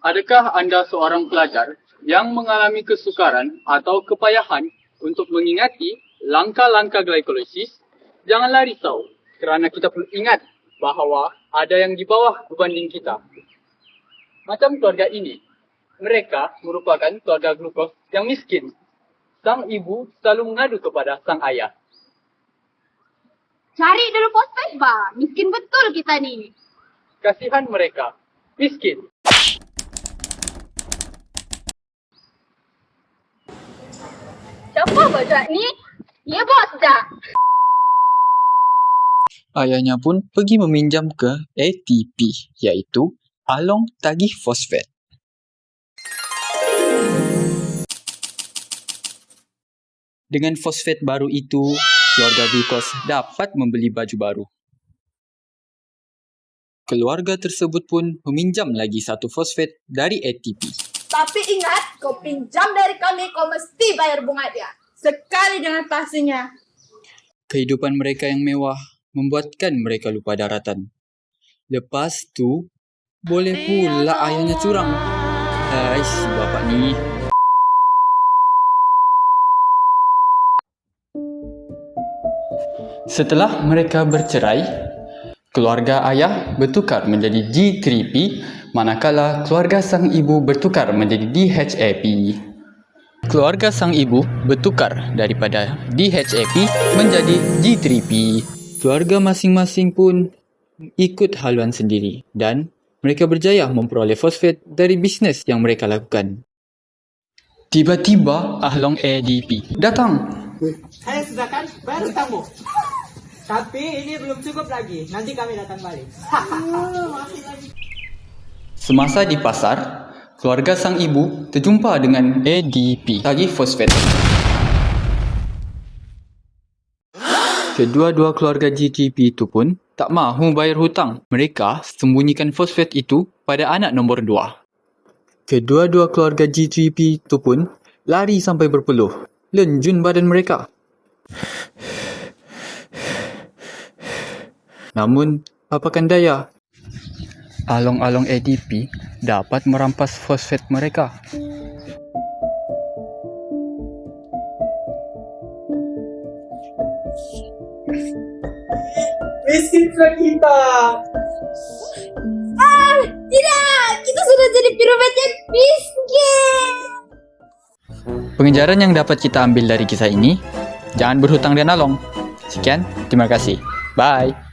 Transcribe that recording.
Adakah anda seorang pelajar yang mengalami kesukaran atau kepayahan untuk mengingati langkah-langkah glikolisis? Janganlah risau kerana kita perlu ingat bahawa ada yang di bawah berbanding kita. Macam keluarga ini, mereka merupakan keluarga glukos yang miskin. Sang ibu selalu mengadu kepada sang ayah. Cari dulu fosfat bah. Miskin betul kita ni. Kasihan mereka, miskin. Siapa baca ni? Ya bos dah. Ayahnya pun pergi meminjam ke ATP iaitu Along Tagih Fosfat. Dengan fosfat baru itu, keluarga glukos dapat membeli baju baru. Keluarga tersebut pun meminjam lagi satu fosfat dari ATP. Tapi ingat, kau pinjam dari kami, kau mesti bayar bunga dia. Sekali dengan pastinya. Kehidupan mereka yang mewah membuatkan mereka lupa daratan. Lepas tu, boleh pula ayahnya curang. Hai si bapak ni. Setelah mereka bercerai, keluarga ayah bertukar menjadi G3P manakala keluarga sang ibu bertukar menjadi DHAP. Keluarga sang ibu bertukar daripada DHAP menjadi G3P. Keluarga masing-masing pun ikut haluan sendiri dan mereka berjaya memperoleh fosfat dari bisnes yang mereka lakukan. Tiba-tiba Ahlong ADP datang. Saya sudah kan bayar hutangmu. Tapi ini belum cukup lagi. Nanti kami datang balik. Semasa di pasar, keluarga sang ibu terjumpa dengan ADP, tagih fosfat. Kedua-dua keluarga GTP itu pun tak mahu bayar hutang. Mereka sembunyikan fosfat itu pada anak nombor dua. Kedua-dua keluarga GTP itu pun lari sampai berpeluh. Lenjun badan mereka. Namun, apakan daya, along-along ADP dapat merampas fosfat mereka. Miskin sudah kita. Ah, tidak! Kita sudah jadi piramid yang miskin! Pengejaran yang dapat kita ambil dari kisah ini, jangan berhutang dan along. Sekian, terima kasih. Bye.